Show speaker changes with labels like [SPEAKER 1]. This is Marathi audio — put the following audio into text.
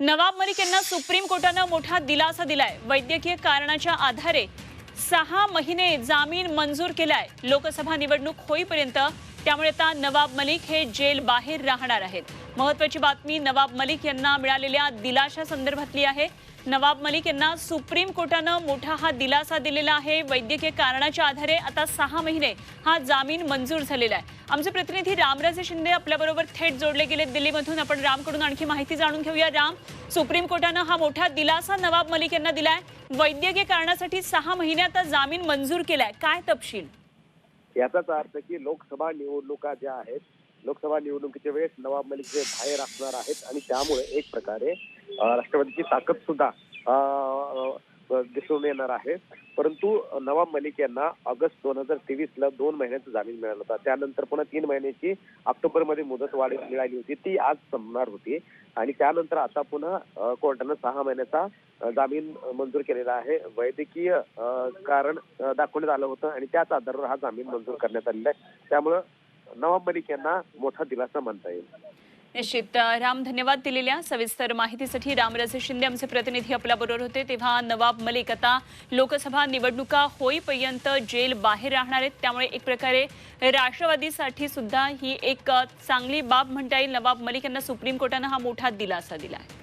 [SPEAKER 1] नवाब मलिक यांना सुप्रीम कोर्टानं मोठा दिलासा दिलाय. वैद्यकीय कारणाच्या आधारे सहा महिने जामीन मंजूर केलाय. लोकसभा निवडणूक होईपर्यंत त्यामुळे आता नवाब मलिक हे जेल बाहेर राहणार आहेत. महत्वाची बातमी नवाब मलिक यांना मिळालेल्या दिलाशा संदर्भातली आहे. नवाब मलिक यांना सुप्रीम कोर्टानं मोठा हा दिलासा दिलेला आहे. वैद्यकीय कारणाच्या आधारे आता सहा महिने हा जामीन मंजूर झालेला आहे. आमचे प्रतिनिधी रामराजे शिंदे आपल्याबरोबर थेट जोडले गेले. दिल्लीमधून आपण रामकडून आणखी माहिती जाणून घेऊया. राम सुप्रीम कोर्टानं हा मोठा दिलासा नवाब मलिक यांना दिलाय. वैद्यकीय कारणासाठी सहा महिने आता जामीन मंजूर केलाय. काय तपशील?
[SPEAKER 2] याचाच अर्थ की लोकसभा निवडणुका ज्या आहेत लोकसभा निवडणुकीच्या वेळेस नवाब मलिक जे बाहेर असणार आहेत आणि त्यामुळे एक प्रकारे राष्ट्रवादीची ताकद सुद्धा दिसून येणार आहे. परंतु नवाब मलिक यांना ऑगस्ट दोन हजार तेवीस ला दोन महिन्याचा जामीन मिळाला होता. त्यानंतर पुन्हा तीन महिन्याची ऑक्टोबरमध्ये मुदत वाढ मिळाली होती. ती आज संपणार होती. आणि त्यानंतर आता पुन्हा कोर्टानं सहा महिन्याचा जामीन मंजूर केलेला आहे. वैद्यकीय कारण दाखवण्यात आलं होतं आणि त्याच आधारावर हा जामीन मंजूर करण्यात आलेला आहे. त्यामुळं नवाब मलिक यांना मोठा दिलासा मानता येईल.
[SPEAKER 1] निश्चित. राम धन्यवाद दिलेल्या सविस्तर माहितीसाठी रामराजे शिंदे आमचे प्रतिनिधी आपल्याबरोबर होते. तेव्हा नवाब मलिक आता लोकसभा निवडणुका होईपर्यंत जेल बाहेर राहणार आहेत. त्यामुळे एक प्रकारे राष्ट्रवादीसाठी सुद्धा ही एक चांगली बाब म्हणता येईल. नवाब मलिक यांना सुप्रीम कोर्टानं हा मोठा दिलासा दिला आहे